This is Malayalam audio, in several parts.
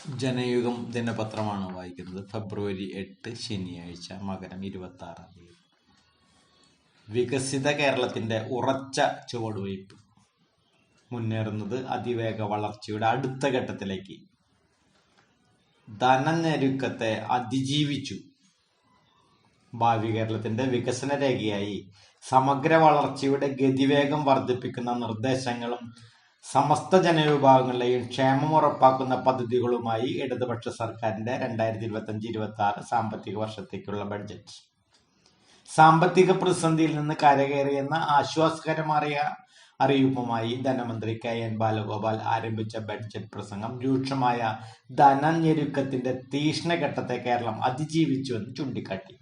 ജനയുഗം ദിനപത്രമാണ് വായിക്കുന്നത്. ഫെബ്രുവരി എട്ട് ശനിയാഴ്ച മകരം ഇരുപത്തി ആറാം തീയതി. വികസിത കേരളത്തിന്റെ ഉറച്ച ചുവടുവയ്പ്. മുന്നേറുന്നത് അതിവേഗ വളർച്ചയുടെ അടുത്ത ഘട്ടത്തിലേക്ക്. ധനഞ്ഞെരുക്കത്തെ അതിജീവിച്ചു. ഭാവി കേരളത്തിന്റെ വികസന രേഖയായി സമഗ്ര വളർച്ചയുടെ ഗതിവേഗം വർദ്ധിപ്പിക്കുന്ന നിർദ്ദേശങ്ങളും സമസ്ത ജനവിഭാഗങ്ങളുടെയും ക്ഷേമം ഉറപ്പാക്കുന്ന പദ്ധതികളുമായി ഇടതുപക്ഷ സർക്കാരിന്റെ രണ്ടായിരത്തി ഇരുപത്തി അഞ്ച് ഇരുപത്തി ആറ് സാമ്പത്തിക വർഷത്തേക്കുള്ള ബഡ്ജറ്റ്. സാമ്പത്തിക പ്രതിസന്ധിയിൽ നിന്ന് കരകയറിയെന്ന ആശ്വാസകരമായ അറിയിപ്പുമായി ധനമന്ത്രി കെ എൻ ബാലഗോപാൽ ആരംഭിച്ച ബഡ്ജറ്റ് പ്രസംഗം രൂക്ഷമായ ധനഞ്ഞെരുക്കത്തിന്റെ തീഷ്ണഘട്ടത്തെ കേരളം അതിജീവിച്ചുവെന്ന് ചൂണ്ടിക്കാട്ടി.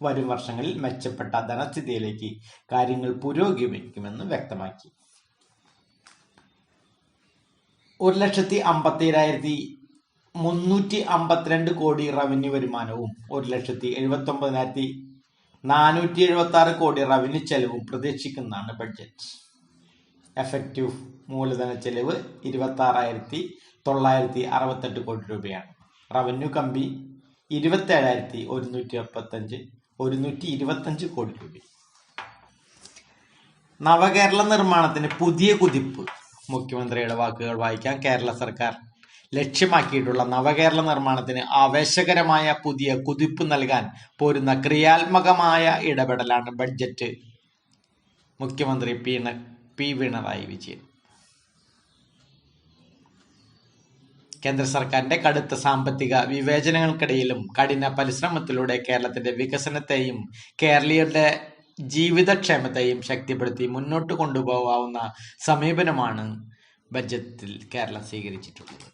വരും വർഷങ്ങളിൽ മെച്ചപ്പെട്ട ധനസ്ഥിതിയിലേക്ക് കാര്യങ്ങൾ പുരോഗമിക്കുമെന്ന് വ്യക്തമാക്കി. ഒരു ലക്ഷത്തി അമ്പത്തിരായിരത്തി മുന്നൂറ്റി അമ്പത്തിരണ്ട് കോടി റവന്യൂ വരുമാനവും ഒരു ലക്ഷത്തി എഴുപത്തി ഒമ്പതിനായിരത്തി നാനൂറ്റി എഴുപത്തി ആറ് കോടി റവന്യൂ ചെലവും പ്രതീക്ഷിക്കുന്നതാണ് ബഡ്ജറ്റ് എഫക്റ്റീവ് മൂലധന ചെലവ് ഇരുപത്തി ആറായിരത്തി തൊള്ളായിരത്തി അറുപത്തെട്ട് കോടി രൂപയാണ്. റവന്യൂ കമ്പി ഇരുപത്തി ഏഴായിരത്തി ഒരുന്നൂറ്റി മുപ്പത്തഞ്ച് ഒരുന്നൂറ്റി ഇരുപത്തഞ്ച് കോടി രൂപ. നവകേരള നിർമ്മാണത്തിന് പുതിയ കുതിപ്പ്. മുഖ്യമന്ത്രിയുടെ വാക്കുകൾ വായിക്കാം കേരള സർക്കാർ ലക്ഷ്യമാക്കിയിട്ടുള്ള നവകേരള നിർമ്മാണത്തിന് ആവേശകരമായ പുതിയ കുതിപ്പ് നൽകാൻ പോരുന്ന ക്രിയാത്മകമായ ഇടപെടലാണ് ബഡ്ജറ്റ്. മുഖ്യമന്ത്രി പി പി പിണറായി വിജയൻ. കേന്ദ്ര സർക്കാരിന്റെ കടുത്ത സാമ്പത്തിക വിവേചനങ്ങൾക്കിടയിലും കഠിന പരിശ്രമത്തിലൂടെ കേരളത്തിന്റെ വികസനത്തെയും കേരളീയരുടെ ജീവിതക്ഷേമത്തെയും ശക്തിപ്പെടുത്തി മുന്നോട്ട് കൊണ്ടുപോകാവുന്ന സമീപനമാണ് ബഡ്ജറ്റിൽ കേരളം സ്വീകരിച്ചിട്ടുള്ളത്.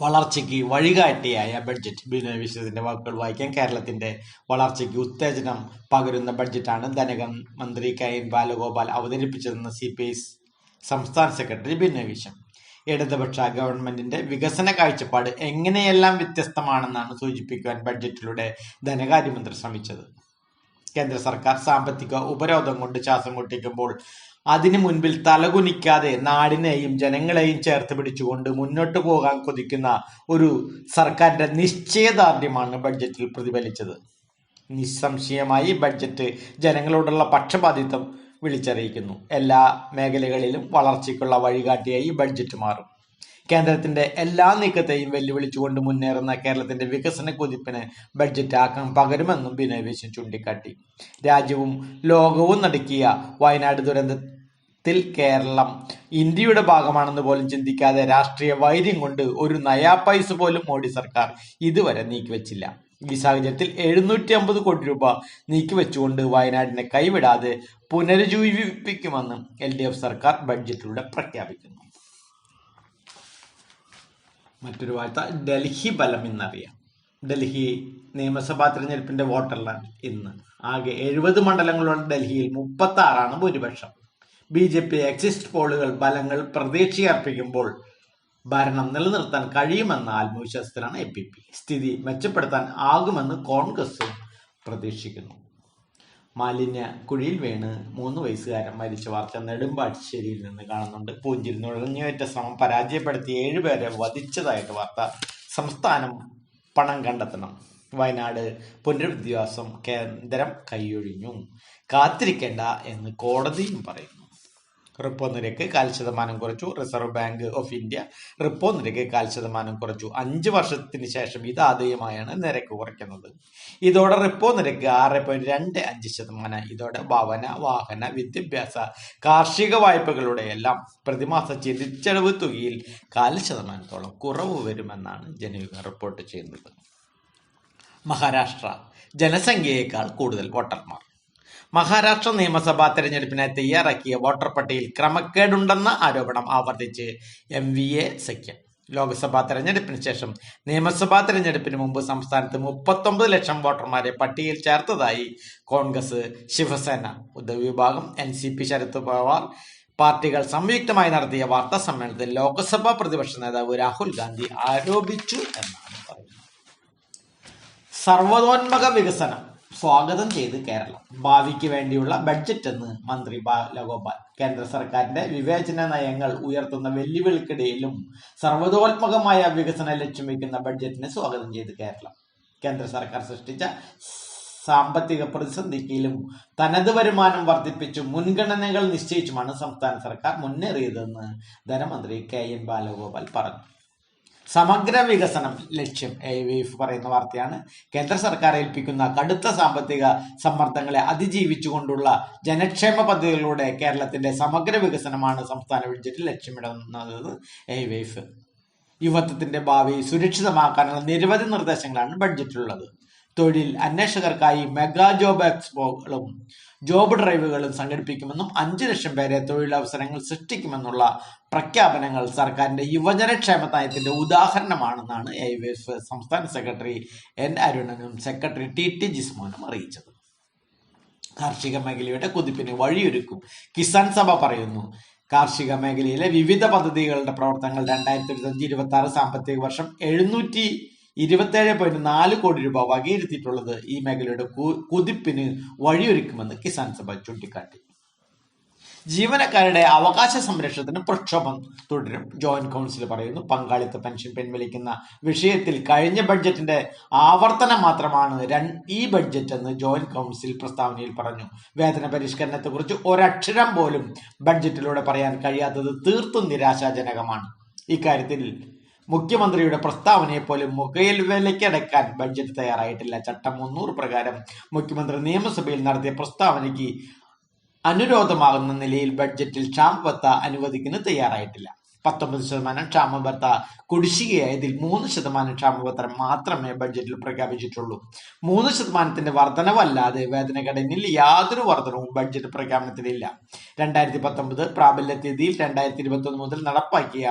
വളർച്ചയ്ക്ക് വഴികാട്ടിയായ ബഡ്ജറ്റ് ബിനോയ് വിശ്വത്തിന്റെ വാക്കുകൾ വായിക്കാൻ കേരളത്തിന്റെ വളർച്ചയ്ക്ക് ഉത്തേജനം പകരുന്ന ബഡ്ജറ്റാണ് ധനകം. മന്ത്രി കെ എൻ ബാലഗോപാൽ അവതരിപ്പിച്ചതെന്ന് സി പി ഐ സംസ്ഥാന സെക്രട്ടറി ബിനോയ് വിശ്വം. ഇടതുപക്ഷ ഗവൺമെന്റിന്റെ വികസന കാഴ്ചപ്പാട് എങ്ങനെയെല്ലാം വ്യത്യസ്തമാണെന്നാണ് സൂചിപ്പിക്കുവാൻ ബഡ്ജറ്റിലൂടെ ധനകാര്യമന്ത്രി ശ്രമിച്ചത്. കേന്ദ്ര സർക്കാർ സാമ്പത്തിക ഉപരോധം കൊണ്ട് ശ്വാസം മുട്ടിക്കുമ്പോൾ അതിനു മുൻപിൽ തലകുനിക്കാതെ നാടിനെയും ജനങ്ങളെയും ചേർത്ത് പിടിച്ചുകൊണ്ട് മുന്നോട്ട് പോകാൻ കൊതിക്കുന്ന ഒരു സർക്കാരിന്റെ നിശ്ചയദാർഢ്യമാണ് ബഡ്ജറ്റിൽ പ്രതിഫലിച്ചത്. നിസ്സംശയമായി ബഡ്ജറ്റ് ജനങ്ങളോടുള്ള പക്ഷപാതിത്വം വിളിച്ചറിയിക്കുന്നു. എല്ലാ മേഖലകളിലും വളർച്ചയ്ക്കുള്ള വഴികാട്ടിയായി ബഡ്ജറ്റ് മാറും. കേന്ദ്രത്തിന്റെ എല്ലാ നീക്കത്തെയും വെല്ലുവിളിച്ചുകൊണ്ട് മുന്നേറുന്ന കേരളത്തിന്റെ വികസന കുതിപ്പിന് ബഡ്ജറ്റ് ആക്കം പകരുമെന്നും ബിനോയ് വിശ്വം ചൂണ്ടിക്കാട്ടി. രാജ്യവും ലോകവും നടുക്കിയ വയനാട് ദുരന്ത ത്തിൽ കേരളം ഇന്ത്യയുടെ ഭാഗമാണെന്ന് പോലും ചിന്തിക്കാതെ രാഷ്ട്രീയ വൈദ്യം കൊണ്ട് ഒരു നയാ പൈസ പോലും മോഡി സർക്കാർ ഇതുവരെ നീക്കിവെച്ചില്ല. ഈ സാഹചര്യത്തിൽ എഴുന്നൂറ്റി അമ്പത് കോടി രൂപ നീക്കിവെച്ചുകൊണ്ട് വയനാടിനെ കൈവിടാതെ പുനരുജ്ജീവിപ്പിക്കുമെന്നും എൽ ഡി എഫ് സർക്കാർ ബഡ്ജറ്റിലൂടെ പ്രഖ്യാപിക്കുന്നു. മറ്റൊരു വാർത്ത ഡൽഹി ബലം ഇന്നറിയാം. ഡൽഹി നിയമസഭാ തിരഞ്ഞെടുപ്പിന്റെ വോട്ടെല്ലാം ഇന്ന്. ആകെ എഴുപത് മണ്ഡലങ്ങളുള്ള ഡൽഹിയിൽ മുപ്പത്തി ആറാണ് ഭൂരിപക്ഷം. ബി ജെ പി എക്സിസ്റ്റ് പോളുകൾ ബലങ്ങൾ പ്രതീക്ഷയർപ്പിക്കുമ്പോൾ ഭരണം നിലനിർത്താൻ കഴിയുമെന്ന ആത്മവിശ്വാസത്തിലാണ് എ പി പി സ്ഥിതി മെച്ചപ്പെടുത്താൻ ആകുമെന്ന് കോൺഗ്രസും പ്രതീക്ഷിക്കുന്നു. മാലിന്യ കുഴിയിൽ വീണ് മൂന്ന് വയസ്സുകാരൻ മരിച്ച വാർത്ത നെടുമ്പാട്ടിശ്ശേരിയിൽ നിന്ന് കാണുന്നുണ്ട്. പൂഞ്ചിൽ നുഴഞ്ഞുകയറ്റ ശ്രമം പരാജയപ്പെടുത്തി ഏഴുപേരെ വധിച്ചതായിട്ട് വാർത്ത. സംസ്ഥാനം പണം കണ്ടെത്തണം. വയനാട് പുനരധിവാസം കേന്ദ്രം കൈയൊഴിഞ്ഞു. കാത്തിരിക്കേണ്ട എന്ന് കോടതിയും പറയുന്നു. റിപ്പോ നിരക്ക് കാൽ ശതമാനം കുറച്ചു. Reserve bank of India repo നിരക്ക് കാൽ ശതമാനം കുറച്ചു. അഞ്ച് വർഷത്തിന് ശേഷം ഇത് ആദ്യമായാണ് നിരക്ക് കുറയ്ക്കുന്നത്. ഇതോടെ റിപ്പോ നിരക്ക് ആറ് പോയിന്റ് രണ്ട് അഞ്ച് ശതമാനം ഇതോടെ ഭവന വാഹന വിദ്യാഭ്യാസ കാർഷിക വായ്പകളുടെ എല്ലാം പ്രതിമാസ തിരിച്ചടവ് തുകയിൽ കാൽ ശതമാനത്തോളം കുറവ് വരുമെന്നാണ് ജനയുഗം റിപ്പോർട്ട് ചെയ്യുന്നത്. മഹാരാഷ്ട്ര ജനസംഖ്യയേക്കാൾ കൂടുതൽ വോട്ടർമാർ. മഹാരാഷ്ട്ര നിയമസഭാ തെരഞ്ഞെടുപ്പിനെ തയ്യാറാക്കിയ വോട്ടർ പട്ടികയിൽ ക്രമക്കേടുണ്ടെന്ന ആരോപണം ആവർത്തിച്ച് എം വി എ സഖ്യം. ലോക്സഭാ തെരഞ്ഞെടുപ്പിന് ശേഷം നിയമസഭാ തെരഞ്ഞെടുപ്പിന് മുമ്പ് സംസ്ഥാനത്ത് മുപ്പത്തൊമ്പത് ലക്ഷം വോട്ടർമാരെ പട്ടികയിൽ ചേർത്തതായി കോൺഗ്രസ് ശിവസേന ഉദ്യവിഭാഗം വിഭാഗം N C P Sharad Pawar പാർട്ടികൾ സംയുക്തമായി നടത്തിയ വാർത്താ സമ്മേളനത്തിൽ ലോക്സഭാ പ്രതിപക്ഷ നേതാവ് രാഹുൽ ഗാന്ധി ആരോപിച്ചു എന്നാണ് പറയുന്നത്. സർവതോന്മക വികസനം. സ്വാഗതം ചെയ്ത് കേരളം. ഭാവിക്ക് വേണ്ടിയുള്ള ബഡ്ജറ്റ് എന്ന് മന്ത്രി ബാലഗോപാൽ കേന്ദ്ര സർക്കാരിന്റെ വിവേചന നയങ്ങൾ ഉയർത്തുന്ന വെല്ലുവിളിക്കിടയിലും സർവതോത്മകമായ വികസനം ലക്ഷ്യം വയ്ക്കുന്ന ബഡ്ജറ്റിനെ സ്വാഗതം ചെയ്ത് കേരളം. കേന്ദ്ര സർക്കാർ സൃഷ്ടിച്ച സാമ്പത്തിക പ്രതിസന്ധിക്കിലും തനത് വരുമാനം വർദ്ധിപ്പിച്ചു മുൻഗണനകൾ നിശ്ചയിച്ചുമാണ് സംസ്ഥാന സർക്കാർ മുന്നേറിയതെന്ന് ധനമന്ത്രി കെ എൻ ബാലഗോപാൽ പറഞ്ഞു. സമഗ്ര വികസനം ലക്ഷ്യം പറയുന്ന വാർത്തയാണ്. കേന്ദ്ര സർക്കാർ ഏൽപ്പിക്കുന്ന കടുത്ത സാമ്പത്തിക സമ്മർദ്ദങ്ങളെ അതിജീവിച്ചുകൊണ്ടുള്ള ജനക്ഷേമ പദ്ധതികളിലൂടെ കേരളത്തിന്റെ സമഗ്ര വികസനമാണ് സംസ്ഥാന ബഡ്ജറ്റിൽ ലക്ഷ്യമിടുന്നത് എ എഫ്. യുവത്വത്തിന്റെ ഭാവി സുരക്ഷിതമാക്കാനുള്ള നിരവധി നിർദ്ദേശങ്ങളാണ് ബഡ്ജറ്റിലുള്ളത്. തൊഴിൽ അന്വേഷകർക്കായി മെഗാ ജോബ് എക്സ്പോകളും ജോബ് ഡ്രൈവുകളും സംഘടിപ്പിക്കുമെന്നും അഞ്ചു ലക്ഷം പേരെ തൊഴിലവസരങ്ങൾ സൃഷ്ടിക്കുമെന്നുള്ള പ്രഖ്യാപനങ്ങൾ സർക്കാരിന്റെ യുവജനക്ഷേമ നയത്തിന്റെ ഉദാഹരണമാണെന്നാണ് എ സംസ്ഥാന സെക്രട്ടറി എൻ അരുണനും സെക്രട്ടറി ടി ടി ജിസ്മോനും അറിയിച്ചത്. കാർഷിക മേഖലയുടെ കുതിപ്പിന് വഴിയൊരുക്കും കിസാൻ സഭ പറയുന്നു. കാർഷിക മേഖലയിലെ വിവിധ പദ്ധതികളുടെ പ്രവർത്തനങ്ങൾ രണ്ടായിരത്തി ഇരുപത്തഞ്ച് ഇരുപത്തി ആറ് സാമ്പത്തിക വർഷം എഴുന്നൂറ്റി ഇരുപത്തേഴ് പോയിന്റ് നാല് കോടി രൂപ വകയിരുത്തിയിട്ടുള്ളത് ഈ മേഖലയുടെ കുതിപ്പിന് വഴിയൊരുക്കുമെന്ന് കിസാൻ സഭ ചൂണ്ടിക്കാട്ടി. ജീവനക്കാരുടെ അവകാശ സംരക്ഷണത്തിന് പ്രക്ഷോഭം തുടരും. ജോയിന്റ് കൗൺസിൽ പറയുന്നു പങ്കാളിത്ത പെൻഷൻ പിൻവലിക്കുന്ന വിഷയത്തിൽ കഴിഞ്ഞ ബഡ്ജറ്റിന്റെ ആവർത്തനം മാത്രമാണ് ഈ ബഡ്ജറ്റ് എന്ന് ജോയിന്റ് കൗൺസിൽ പ്രസ്താവനയിൽ പറഞ്ഞു. വേതന പരിഷ്കരണത്തെക്കുറിച്ച് ഒരക്ഷരം പോലും ബഡ്ജറ്റിലൂടെ പറയാൻ കഴിയാത്തത് തീർത്തും നിരാശാജനകമാണ്. ഇക്കാര്യത്തിൽ മുഖ്യമന്ത്രിയുടെ പ്രസ്താവനയെ പോലും മുഖയിൽ വിലക്കടക്കാൻ ബഡ്ജറ്റ് തയ്യാറായിട്ടില്ല. ചട്ടം മുന്നൂറ് പ്രകാരം മുഖ്യമന്ത്രി നിയമസഭയിൽ നടത്തിയ പ്രസ്താവനയ്ക്ക് അനുരോധമാകുന്ന നിലയിൽ ബഡ്ജറ്റിൽ ക്ഷാമബത്ത അനുവദിക്കുന്ന തയ്യാറായിട്ടില്ല. പത്തൊമ്പത് ശതമാനം ക്ഷാമബത്ത കുടിശ്ശികയായതിൽ മൂന്ന് ശതമാനം ക്ഷാമബത്ത മാത്രമേ ബഡ്ജറ്റിൽ പ്രഖ്യാപിച്ചിട്ടുള്ളൂ. മൂന്ന് ശതമാനത്തിന്റെ വർധനവല്ലാതെ വേതനഘടനയിൽ യാതൊരു വർധനവും ബഡ്ജറ്റ് പ്രഖ്യാപനത്തിലില്ല. രണ്ടായിരത്തി പത്തൊമ്പത് പ്രാബല്യ തീയതിയിൽ രണ്ടായിരത്തി ഇരുപത്തി മുതൽ നടപ്പാക്കിയ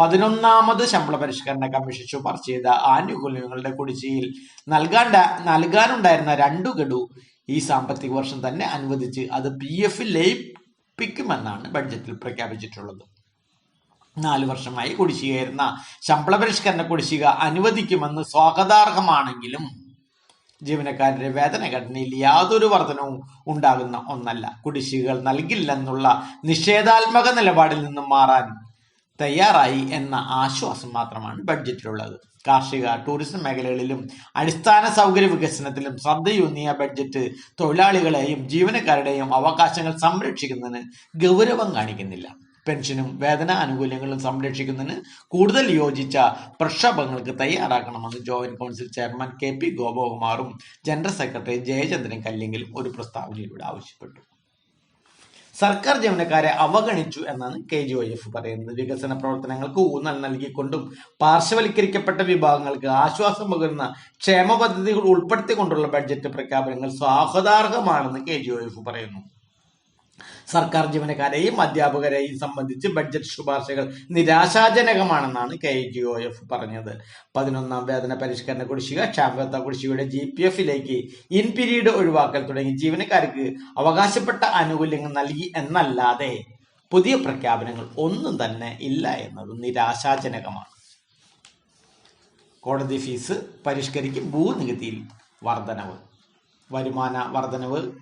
പതിനൊന്നാമത് ശമ്പള പരിഷ്കരണ കമ്മീഷൻ ശുപാർശ ചെയ്ത ആനുകൂല്യങ്ങളുടെ കുടിശ്ശികയിൽ നൽകാണ്ട നൽകാനുണ്ടായിരുന്ന രണ്ടു ഗഡു ഈ സാമ്പത്തിക വർഷം തന്നെ അനുവദിച്ച് അത് പി എഫിൽ ലയിപ്പിക്കുമെന്നാണ് ബഡ്ജറ്റിൽ പ്രഖ്യാപിച്ചിട്ടുള്ളത്. നാല് വർഷമായി കുടിശ്ശികയായിരുന്ന. ശമ്പള പരിഷ്കരണ കുടിശ്ശിക അനുവദിക്കുമെന്ന് സ്വാഗതാർഹമാണെങ്കിലും ജീവനക്കാരുടെ വേതനഘടനയിൽ യാതൊരു വർധനവും ഉണ്ടാകുന്ന ഒന്നല്ല. കുടിശ്ശികകൾ നൽകില്ലെന്നുള്ള നിഷേധാത്മക നിലപാടിൽ നിന്നും മാറാൻ തയ്യാറായി എന്ന ആശ്വാസം മാത്രമാണ് ബഡ്ജറ്റിലുള്ളത്. കാർഷിക ടൂറിസം മേഖലകളിലും അടിസ്ഥാന സൗകര്യ വികസനത്തിലും ശ്രദ്ധയൂന്നിയ ബഡ്ജറ്റ് തൊഴിലാളികളെയും ജീവനക്കാരുടെയും അവകാശങ്ങൾ സംരക്ഷിക്കുന്നതിന് ഗൗരവം കാണിക്കുന്നില്ല. പെൻഷനും വേതന ആനുകൂല്യങ്ങളും സംരക്ഷിക്കുന്നതിന് കൂടുതൽ യോജിച്ച പ്രക്ഷോഭങ്ങൾക്ക് തയ്യാറാക്കണമെന്ന് joint council chairman K P ഗോപകുമാറും general secretary Jayachandran Kallingal ഒരു പ്രസ്താവനയിലൂടെ ആവശ്യപ്പെട്ടു. സർക്കാർ ജീവനക്കാരെ അവഗണിച്ചു എന്നാണ് കെ ജി ഒ എഫ് പറയുന്നത്. വികസന പ്രവർത്തനങ്ങൾക്ക് ഊന്നൽ നൽകിക്കൊണ്ടും പാർശ്വവൽക്കരിക്കപ്പെട്ട വിഭാഗങ്ങൾക്ക് ആശ്വാസം പകരുന്ന ക്ഷേമ പദ്ധതികൾ ഉൾപ്പെടുത്തിക്കൊണ്ടുള്ള ബഡ്ജറ്റ് പ്രഖ്യാപനങ്ങൾ സ്വാഗതാർഹമാണെന്ന് കെ ജി ഒ എഫ് പറയുന്നു. സർക്കാർ ജീവനക്കാരെയും അധ്യാപകരെയും സംബന്ധിച്ച് ബഡ്ജറ്റ് ശുപാർശകൾ നിരാശാജനകമാണെന്നാണ് കെ ജി ഒ എഫ് പറഞ്ഞത്. പതിനൊന്നാം വേതന പരിഷ്കരണ കുടിശ്ശിക ക്ഷാമബത്ത കുടിശ്ശികയുടെ ജി പി എഫിലേക്ക് ഇൻ പിരീഡ് ഒഴിവാക്കൽ തുടങ്ങി ജീവനക്കാർക്ക് അവകാശപ്പെട്ട ആനുകൂല്യങ്ങൾ നൽകി എന്നല്ലാതെ പുതിയ പ്രഖ്യാപനങ്ങൾ ഒന്നും തന്നെ ഇല്ല എന്നത് നിരാശാജനകമാണ്. കോടതി ഫീസ് പരിഷ്കരിക്കും ഭൂനികുതിയിൽ വർധനവ്. വരുമാന വർധനവ്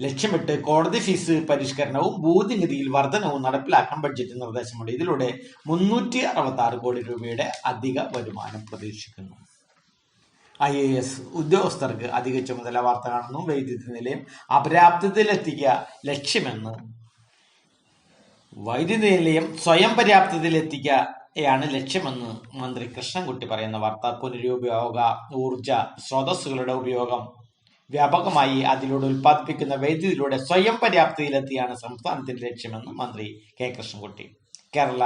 ലക്ഷ്യമിട്ട് കോടതി ഫീസ് പരിഷ്കരണവും ഭൂതിനിധിയിൽ വർധനവും നടപ്പിലാക്കാൻ ബഡ്ജറ്റ് നിർദ്ദേശമുണ്ട്. ഇതിലൂടെ മുന്നൂറ്റി അറുപത്തി ആറ് കോടി രൂപയുടെ അധിക വരുമാനം പ്രതീക്ഷിക്കുന്നു. ഐ എ എസ് ഉദ്യോഗസ്ഥർക്ക് അധിക ചുമതല വാർത്ത കാണുന്നു. വൈദ്യുതി നിലയം അപര്യാപ്തതയിലെത്തിക്കുക ലക്ഷ്യമെന്ന് വൈദ്യുതി നിലയം സ്വയം പര്യാപ്തതയിലെത്തിക്കുകയാണ് ലക്ഷ്യമെന്ന് മന്ത്രി കൃഷ്ണൻകുട്ടി പറയുന്ന വാർത്ത. പുനരുപയോഗ ഊർജ സ്രോതസ്സുകളുടെ ഉപയോഗം വ്യാപകമായി അതിലൂടെ ഉൽപ്പാദിപ്പിക്കുന്ന വൈദ്യുതിയിലൂടെ സ്വയം പര്യാപ്തിയിലെത്തിയാണ് സംസ്ഥാനത്തിന്റെ ലക്ഷ്യമെന്ന് മന്ത്രി കെ കൃഷ്ണൻകുട്ടി. കേരള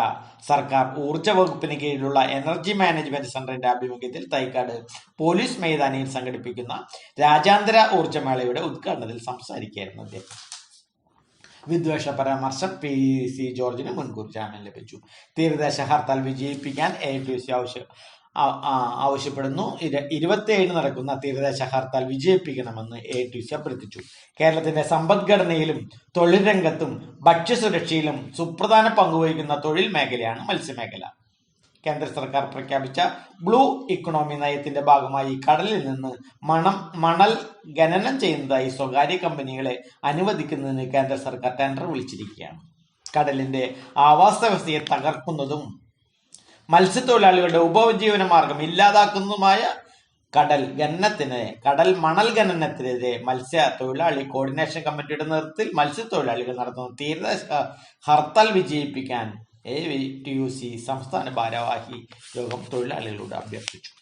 സർക്കാർ ഊർജ വകുപ്പിന് കീഴിലുള്ള എനർജി മാനേജ്മെന്റ് സെന്ററിന്റെ ആഭിമുഖ്യത്തിൽ തൈക്കാട് പോലീസ് മൈതാനിയിൽ സംഘടിപ്പിക്കുന്ന രാജ്യാന്തര ഊർജമേളയുടെ ഉദ്ഘാടനത്തിൽ സംസാരിക്കുകയായിരുന്നു അദ്ദേഹം. വിദ്വേഷ പരാമർശം പി സി ജോർജിന് മുൻകൂർ ജാമ്യം ലഭിച്ചു. തീരദേശ ഹർത്താൽ വിജയിപ്പിക്കാൻ എ ടി സി ആവശ്യം ആവശ്യപ്പെടുന്നു. ഇര- ഇരുപത്തിയേഴിന് നടക്കുന്ന തീരദേശ ഹർത്താൽ വിജയിപ്പിക്കണമെന്ന് എ ടി അഭ്യർത്ഥിച്ചു. കേരളത്തിന്റെ സമ്പദ്ഘടനയിലും തൊഴിൽ രംഗത്തും ഭക്ഷ്യസുരക്ഷയിലും സുപ്രധാന പങ്കുവഹിക്കുന്ന തൊഴിൽ മേഖലയാണ് മത്സ്യമേഖല. കേന്ദ്ര സർക്കാർ പ്രഖ്യാപിച്ച ബ്ലൂ ഇക്കണോമി നയത്തിന്റെ ഭാഗമായി കടലിൽ നിന്ന് മണം മണൽ ഖനനം ചെയ്യുന്നതായി സ്വകാര്യ കമ്പനികളെ അനുവദിക്കുന്നതിന് കേന്ദ്ര സർക്കാർ ടെൻഡർ വിളിച്ചിരിക്കുകയാണ്. കടലിന്റെ ആവാസ വ്യവസ്ഥയെ തകർക്കുന്നതും മത്സ്യത്തൊഴിലാളികളുടെ ഉപജീവന മാർഗം ഇല്ലാതാക്കുന്നതുമായ കടൽ ഖനനത്തിന് കടൽ മണൽ ഖനനത്തിനെതിരെ മത്സ്യ തൊഴിലാളി കോർഡിനേഷൻ കമ്മിറ്റിയുടെ നേതൃത്വത്തിൽ മത്സ്യത്തൊഴിലാളികൾ നടത്തുന്ന തീരദേശ ഹർത്താൽ വിജയിപ്പിക്കാൻ A V T U C സംസ്ഥാന ഭാരവാഹി യോഗം തൊഴിലാളികളോട് അഭ്യർത്ഥിച്ചു.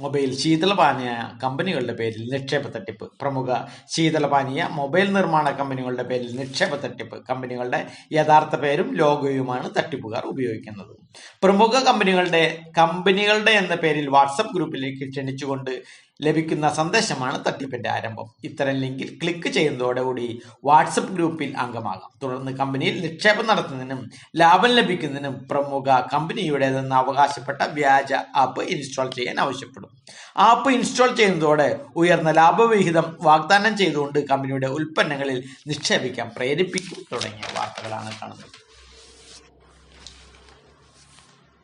മൊബൈൽ ശീതളപാനീയ കമ്പനികളുടെ പേരിൽ നിക്ഷേപ തട്ടിപ്പ്. പ്രമുഖ ശീതളപാനീയ മൊബൈൽ നിർമ്മാണ കമ്പനികളുടെ പേരിൽ നിക്ഷേപ തട്ടിപ്പ്. കമ്പനികളുടെ യഥാർത്ഥ പേരും ലോഗോയുമാണ് തട്ടിപ്പുകാർ ഉപയോഗിക്കുന്നത്. പ്രമുഖ കമ്പനികളുടെ കമ്പനികളുടെ എന്ന പേരിൽ വാട്സപ്പ് ഗ്രൂപ്പിലേക്ക് ക്ഷണിച്ചുകൊണ്ട് ലഭിക്കുന്ന സന്ദേശമാണ് തട്ടിപ്പിന്റെ ആരംഭം. ഇത്തരം ലിങ്കിൽ ക്ലിക്ക് ചെയ്യുന്നതോടുകൂടി വാട്സപ്പ് ഗ്രൂപ്പിൽ അംഗമാകാം. തുടർന്ന് കമ്പനിയിൽ നിക്ഷേപം നടത്തുന്നതിനും ലാഭം ലഭിക്കുന്നതിനും പ്രമുഖ കമ്പനിയുടേതെന്ന് അവകാശപ്പെട്ട വ്യാജ ആപ്പ് ഇൻസ്റ്റാൾ ചെയ്യാൻ ആവശ്യപ്പെടും. ആപ്പ് ഇൻസ്റ്റാൾ ചെയ്യുന്നതോടെ ഉയർന്ന ലാഭവിഹിതം വാഗ്ദാനം ചെയ്തുകൊണ്ട് കമ്പനിയുടെ ഉൽപ്പന്നങ്ങളിൽ നിക്ഷേപിക്കാൻ പ്രേരിപ്പിക്കും തുടങ്ങിയ വാർത്തകളാണ് കാണുന്നത്.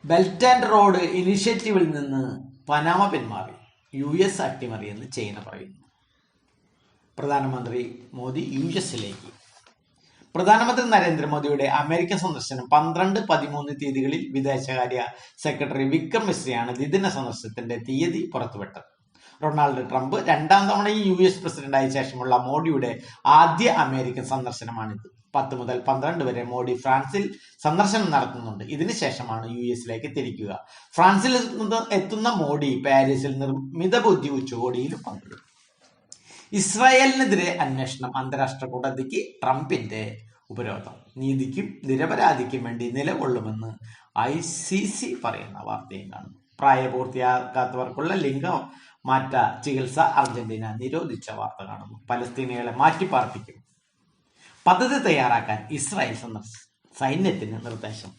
ബെൽറ്റ് ആൻഡ് റോഡ് ഇനിഷ്യേറ്റീവിൽ നിന്ന് പനാമ പിന്മാറി യു എസ് അട്ടിമറിയെന്ന് ചൈന പറയുന്നു. പ്രധാനമന്ത്രി മോദി യു എസിലേക്ക്. പ്രധാനമന്ത്രി നരേന്ദ്രമോദിയുടെ അമേരിക്കൻ സന്ദർശനം പന്ത്രണ്ട് പതിമൂന്ന് തീയതികളിൽ വിദേശകാര്യ സെക്രട്ടറി വിക്രം മിശ്രയാണ് ദ്വിദിന സന്ദർശനത്തിന്റെ തീയതി പുറത്തുവിട്ടത്. റൊണാൾഡ് ട്രംപ് രണ്ടാം തവണയും യു എസ് പ്രസിഡന്റായ ശേഷമുള്ള മോഡിയുടെ ആദ്യ അമേരിക്കൻ സന്ദർശനമാണിത്. പത്ത് മുതൽ പന്ത്രണ്ട് വരെ മോഡി ഫ്രാൻസിൽ സന്ദർശനം നടത്തുന്നുണ്ട്. ഇതിനുശേഷമാണ് യു എസിലേക്ക് തിരിക്കുക. ഫ്രാൻസിൽ എത്തുന്ന- മോഡി പാരീസിൽ നിർമ്മിത ബുദ്ധി ഉച്ചകോടിയിൽ പങ്കെടുക്കും ഇസ്രായേലിനെതിരെ അന്വേഷണം അന്താരാഷ്ട്ര കോടതിക്ക് ട്രംപിന്റെ ഉപരോധം. നീതിക്കും നിരപരാധിക്കും വേണ്ടി നിലകൊള്ളുമെന്ന് ഐ സി സി പറയുന്ന വാർത്തയും കാണുന്നു പ്രായപൂർത്തിയാകാത്തവർക്കുള്ള ലിംഗ മാറ്റ ചികിത്സ അർജന്റീന നിരോധിച്ച വാർത്ത കാണുന്നു. പലസ്തീനികളെ മാറ്റിപ്പാർപ്പിക്കും. പദ്ധതി തയ്യാറാക്കാൻ ഇസ്രായേൽ സൈന്യത്തിന് നിർദ്ദേശം.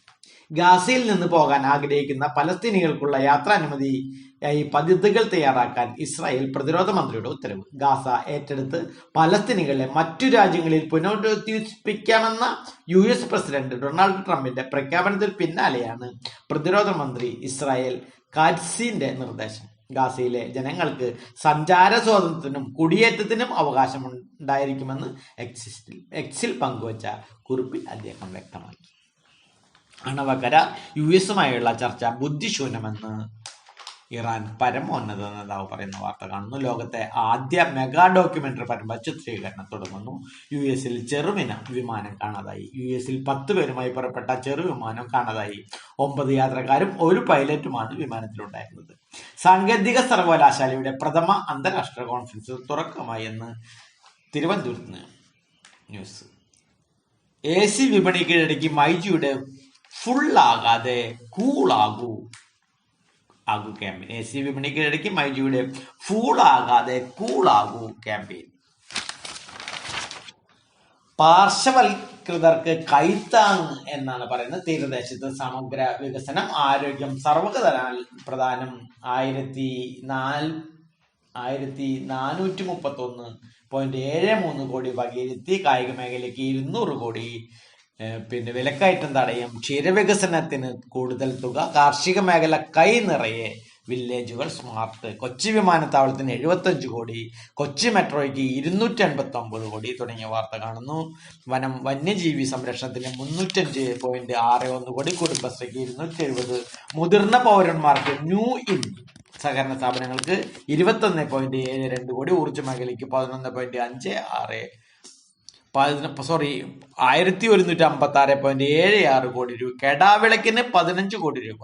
ഗാസയിൽ നിന്ന് പോകാൻ ആഗ്രഹിക്കുന്ന പലസ്തീനികൾക്കുള്ള ഈ പദ്ധതികൾ തയ്യാറാക്കാൻ ഇസ്രായേൽ പ്രതിരോധ മന്ത്രിയുടെ ഉത്തരവ്. ഗാസ ഏറ്റെടുത്ത് പലസ്തീനികളെ മറ്റു രാജ്യങ്ങളിൽ പുനരുദ്ധിപ്പിക്കാമെന്ന യു എസ് പ്രസിഡന്റ് ഡൊണാൾഡ് ട്രംപിന്റെ പ്രഖ്യാപനത്തിന് പിന്നാലെയാണ് പ്രതിരോധ മന്ത്രി ഇസ്രായേൽ കാറ്റ്സിന്റെ നിർദ്ദേശം. ഗാസയിലെ ജനങ്ങൾക്ക് സഞ്ചാര സ്വാതന്ത്ര്യത്തിനും കുടിയേറ്റത്തിനും അവകാശം ഉണ്ടായിരിക്കുമെന്ന് എക്സിസ്റ്റിൽ എക്സിൽ പങ്കുവച്ച കുറിപ്പിൽ അദ്ദേഹം വ്യക്തമാക്കി. അണവകര യു എസുമായുള്ള ചർച്ച ബുദ്ധിശൂന്യമെന്ന് ഇറാൻ പരമോന്നത നേതാവ് പറയുന്ന വാർത്ത കാണുന്നു. ലോകത്തെ ആദ്യ മെഗാ ഡോക്യുമെന്ററി പരമ്പ ചിത്രീകരണം തുടങ്ങുന്നു. യു എസിൽ ചെറുവിന വിമാനം കാണാതായി. യു എസിൽ പത്ത് പേരുമായി പുറപ്പെട്ട ചെറുവിമാനം കാണാതായി. ഒമ്പത് യാത്രക്കാരും ഒരു പൈലറ്റുമാണ് വിമാനത്തിലുണ്ടായിരുന്നത്. സാങ്കേതിക സർവകലാശാലയുടെ പ്രഥമ അന്താരാഷ്ട്ര കോൺഫറൻസ് തുറക്കമായി എന്ന് തിരുവനന്തപുരത്ത് ന്യൂസ്. എ സി വിപണി കീഴടക്കി മൈജിയുടെ ഫുള്ളാകാതെ കൂളാകൂ. ആകൂ ക്യാമ്പയിൻ എ സി വിപണി കീഴടക്കി മൈജിയുടെ ഫൂളാകാതെ കൂളാകൂ ക്യാമ്പയിൻ പാർശ്വവൽകൃതർക്ക് കൈത്താങ് എന്നാണ് പറയുന്നത്. തീരദേശത്ത് സമഗ്ര വികസനം ആരോഗ്യം സർവകലാ പ്രധാനം ആയിരത്തി നാല് ആയിരത്തി നാനൂറ്റി മുപ്പത്തി ഒന്ന് പോയിന്റ് ഏഴ് മൂന്ന് കോടി വകയിരുത്തി കായിക മേഖലയ്ക്ക് ഇരുന്നൂറ് കോടി പിന്നെ വിലക്കയറ്റം തടയും ക്ഷീരവികസനത്തിന് കൂടുതൽ തുക കാർഷിക മേഖല കൈ നിറയെ വില്ലേജുകൾ സ്മാർട്ട്. കൊച്ചി വിമാനത്താവളത്തിന് എഴുപത്തഞ്ച് കോടി കൊച്ചി മെട്രോയ്ക്ക് ഇരുന്നൂറ്റി എൺപത്തി ഒമ്പത് കോടി തുടങ്ങിയ വാർത്ത കാണുന്നു. വനം വന്യജീവി സംരക്ഷണത്തിന് മുന്നൂറ്റഞ്ച് പോയിന്റ് ആറ് ഒന്ന് കോടി കുടുംബശ്രീക്ക് ഇരുന്നൂറ്റി എഴുപത് മുതിർന്ന പൗരന്മാർക്ക് ന്യൂ ഇൻ സഹകരണ സ്ഥാപനങ്ങൾക്ക് ഇരുപത്തൊന്ന് പോയിന്റ് ഏഴ് രണ്ട് കോടി ഊർജ മേഖലയ്ക്ക് പതിനൊന്ന് പോയിന്റ് അഞ്ച് ആറ് സോറി ആയിരത്തി ഒരുന്നൂറ്റി അമ്പത്തി ആറ് പോയിന്റ് ഏഴ് ആറ് കോടി രൂപ. കെടാവിളക്കിന് പതിനഞ്ച് കോടി രൂപ.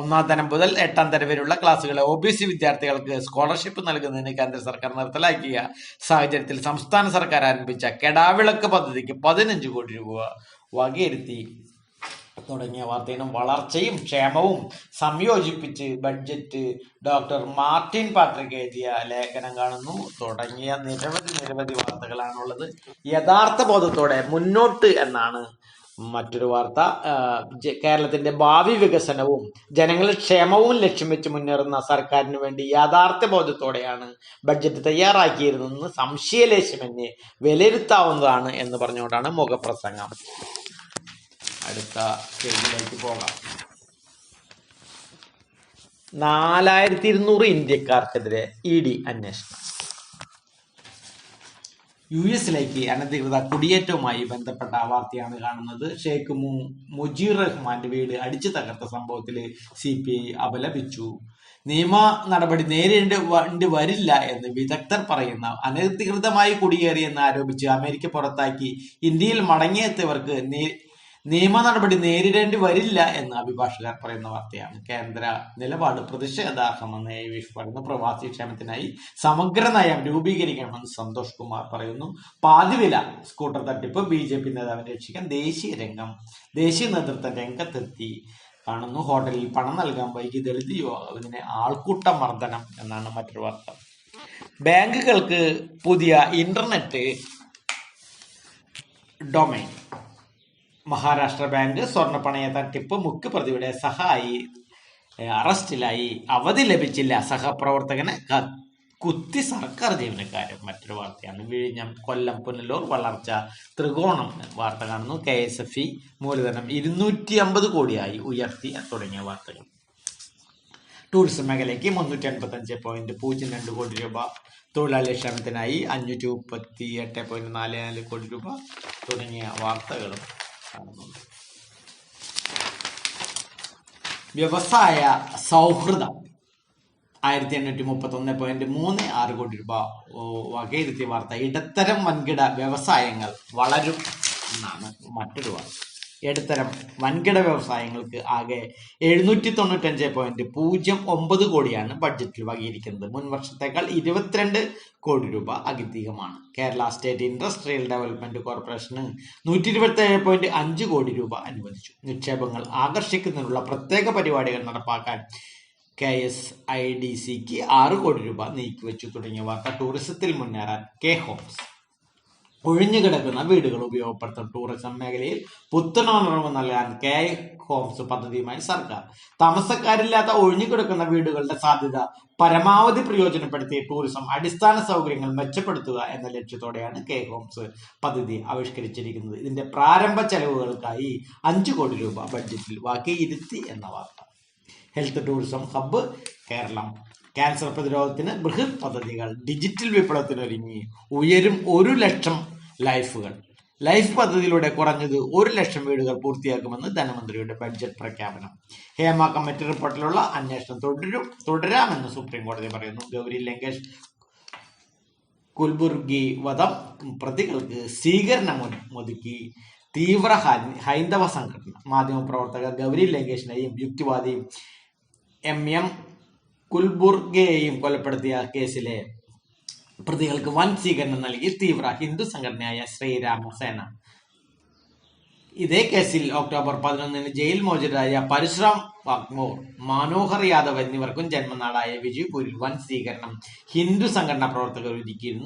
ഒന്നാം തരം മുതൽ എട്ടാം തരം വരെയുള്ള ക്ലാസ്സുകളെ ഒ ബി സി വിദ്യാർത്ഥികൾക്ക് സ്കോളർഷിപ്പ് നൽകുന്നതിന് കേന്ദ്ര സർക്കാർ നിർത്തലാക്കിയ സാഹചര്യത്തിൽ സംസ്ഥാന സർക്കാർ ആരംഭിച്ച കെടാവിളക്ക് പദ്ധതിക്ക് പതിനഞ്ച് കോടി രൂപ വകയിരുത്തി. തുടങ്ങിയ വാർത്തയിലും വളർച്ചയും ക്ഷേമവും സംയോജിപ്പിച്ച് ബഡ്ജറ്റ് ഡോക്ടർ മാർട്ടിൻ പാട്രിക് എഴുതിയ ലേഖനം കാണുന്നു. തുടങ്ങിയ നിരവധി നിരവധി വാർത്തകളാണുള്ളത്. യഥാർത്ഥ ബോധത്തോടെ മുന്നോട്ട് എന്നാണ് മറ്റൊരു വാർത്ത. കേരളത്തിന്റെ ഭാവി വികസനവും ജനങ്ങളുടെ ക്ഷേമവും ലക്ഷ്യം വെച്ച് മുന്നേറുന്ന സർക്കാരിന് വേണ്ടി യാഥാർത്ഥ്യ ബോധത്തോടെയാണ് ബഡ്ജറ്റ് തയ്യാറാക്കിയിരുന്നതെന്ന് സംശയലേശമെന്നെ വിലയിരുത്താവുന്നതാണ് എന്ന് പറഞ്ഞുകൊണ്ടാണ് മുഖപ്രസംഗം. അടുത്ത സ്റ്റേജിലേക്ക് പോകാം. നാലായിരത്തി ഇരുന്നൂറ് ഇന്ത്യക്കാർക്കെതിരെ ഇ ഡി അന്വേഷണം. യു എസിലേക്ക് അനധികൃത കുടിയേറ്റവുമായി ബന്ധപ്പെട്ട വാർത്തയാണ് കാണുന്നത്. ഷെയ്ഖ് മു മുജീർ റഹ്മാന്റെ വീട് അടിച്ചു തകർത്ത സംഭവത്തിൽ സി പി ഐ അപലപിച്ചു. നിയമ നടപടി നേരിടേണ്ടി വരില്ല എന്ന് വിദഗ്ധർ പറയുന്ന. അനധികൃതമായി കുടിയേറിയെന്ന് ആരോപിച്ച് അമേരിക്ക പുറത്താക്കി. ഇന്ത്യയിൽ മടങ്ങിയെത്തിയവർക്ക് നേ- നിയമ നടപടി നേരിടേണ്ടി വരില്ല എന്ന് അഭിഭാഷകർ പറയുന്ന വാർത്തയാണ്. കേന്ദ്ര നിലപാട് പ്രതിഷേധാർഹമെന്ന് എ വിഷ് പറയുന്നു. പ്രവാസി ക്ഷേമത്തിനായി സമഗ്ര നയം രൂപീകരിക്കണമെന്ന് സന്തോഷ് കുമാർ പറയുന്നു. പാതിവില സ്കൂട്ടർ തട്ടിപ്പ് ബി ജെ പി നേതാവിനെ രക്ഷിക്കാൻ ദേശീയ രംഗം ദേശീയ നേതൃത്വം രംഗത്തെത്തി കാണുന്നു. ഹോട്ടലിൽ പണം നൽകാൻ വൈകി ദളിത് യുവാവിനെ ആൾക്കൂട്ട മർദ്ദനം എന്നാണ് മറ്റൊരു വാർത്ത. ബാങ്കുകൾക്ക് പുതിയ ഇന്റർനെറ്റ് ഡൊമൈൻ മഹാരാഷ്ട്ര ബാങ്ക് സ്വർണപ്പണയ തട്ടിപ്പ് മുഖ്യപ്രതിയുടെ സഹായി ഏ, അറസ്റ്റിലായി. അവധി ലഭിച്ചില്ല. സഹപ്രവർത്തകനെ കുത്തി സർക്കാർ ജീവനക്കാരൻ. മറ്റൊരു വാർത്തയാണ്. വിഴിഞ്ഞം കൊല്ലം പുനലൂർ വളർച്ച ത്രികോണം വാർത്ത കാണുന്നു. കെ എസ് എഫ് ഇ മൂലധനം ഇരുന്നൂറ്റി അമ്പത് കോടിയായി ഉയർത്തി തുടങ്ങിയ വാർത്തകൾ. ടൂറിസം മേഖലയ്ക്ക് മുന്നൂറ്റി അൻപത്തി അഞ്ച് പോയിന്റ് പൂജ്യം രണ്ട് കോടി രൂപ. തൊഴിലാളി ക്ഷേമത്തിനായി അഞ്ഞൂറ്റി മുപ്പത്തി എട്ട് പോയിന്റ് നാല് നാല് കോടി രൂപ തുടങ്ങിയ വാർത്തകളും വ്യവസായ സൗഹൃദം. ആയിരത്തി എണ്ണൂറ്റി മുപ്പത്തി ഒന്ന് പോയിന്റ് മൂന്ന് ആറ് കോടി രൂപ വകയിരുത്തിയ വാർത്ത. ഇടത്തരം വൻകിട വ്യവസായങ്ങൾ വളരും എന്നാണ് മറ്റൊരു വാർത്ത. ഇടത്തരം വൻകിട വ്യവസായങ്ങൾക്ക് ആകെ എഴുന്നൂറ്റി തൊണ്ണൂറ്റഞ്ച് പോയിന്റ് പൂജ്യം ഒമ്പത് കോടിയാണ് ബഡ്ജറ്റിൽ വകയിരിക്കുന്നത്. മുൻ വർഷത്തേക്കാൾ ഇരുപത്തിരണ്ട് കോടി രൂപ അധികമാണ്. കേരള സ്റ്റേറ്റ് ഇൻഡസ്ട്രിയൽ ഡെവലപ്മെന്റ് കോർപ്പറേഷന് നൂറ്റി ഇരുപത്തി ഏഴ് പോയിന്റ് അഞ്ച് കോടി രൂപ അനുവദിച്ചു. നിക്ഷേപങ്ങൾ ആകർഷിക്കുന്നതിനുള്ള പ്രത്യേക പരിപാടികൾ നടപ്പാക്കാൻ കെ എസ് ഐ ഡി സിക്ക് ആറ് കോടി രൂപ നീക്കിവെച്ചു തുടങ്ങിയ വാർത്ത ടൂറിസത്തിൽ മുന്നേറാൻ കെ ഹോംസ് ഒഴിഞ്ഞുകിടക്കുന്ന വീടുകൾ ഉപയോഗപ്പെടുത്തും. ടൂറിസം മേഖലയിൽ പുത്തനുണർവ് നൽകാൻ കെ ഹോംസ് പദ്ധതിയുമായി സർക്കാർ. താമസക്കാരില്ലാത്ത ഒഴിഞ്ഞുകിടക്കുന്ന വീടുകളുടെ സാധ്യത പരമാവധി പ്രയോജനപ്പെടുത്തി ടൂറിസം അടിസ്ഥാന സൗകര്യങ്ങൾ മെച്ചപ്പെടുത്തുക എന്ന ലക്ഷ്യത്തോടെയാണ് കെ ഹോംസ് പദ്ധതി ആവിഷ്കരിച്ചിരിക്കുന്നത്. ഇതിന്റെ പ്രാരംഭ ചെലവുകൾക്കായി അഞ്ചു കോടി രൂപ ബഡ്ജറ്റിൽ വാക്കിയിരുത്തി എന്ന വാർത്ത. Health tourism hub Keralam. Cancer പ്രതിരോധത്തിന് ബൃഹത് പദ്ധതികൾ. ഡിജിറ്റൽ വിപ്ലവത്തിനൊരുങ്ങി. ഉയരും ഒരു ലക്ഷം ലൈഫുകൾ. ലൈഫ് പദ്ധതിയിലൂടെ കുറഞ്ഞത് ഒരു ലക്ഷം വീടുകൾ പൂർത്തിയാക്കുമെന്ന് ധനമന്ത്രിയുടെ ബഡ്ജറ്റ് പ്രഖ്യാപനം. ഹേമ കമ്മിറ്റി റിപ്പോർട്ടിലുള്ള അന്വേഷണം തുടരും തുടരാമെന്ന് സുപ്രീം കോടതി പറയുന്നു. ഗൗരി ലങ്കേഷ് കുൽബുർഗി വധം പ്രതികൾക്ക് സ്വീകരണം ഒതുക്കി. തീവ്ര ഹൈന്ദവ സംഘടന മാധ്യമപ്രവർത്തക ഗൗരി ലങ്കേഷിനെയും യുക്തിവാദിയും എം. എം. കുൽബുർഗയെയും കൊലപ്പെടുത്തിയ കേസിലെ പ്രതികൾക്ക് വൻ സ്വീകരണം നൽകി തീവ്ര ഹിന്ദു സംഘടനയായ ശ്രീരാമസേന ഇതേ കേസിൽ ഒക്ടോബർ പതിനൊന്നിന് ജയിൽ മോചിതരായ പരശുറാം വാഗ്മോർ മനോഹർ യാദവ് എന്നിവർക്കും ജന്മനാടായ വിജയ്പൂരിൽ വൻ സ്വീകരണം. ഹിന്ദു സംഘടനാ പ്രവർത്തകർ ഒരുക്കിയിരുന്നു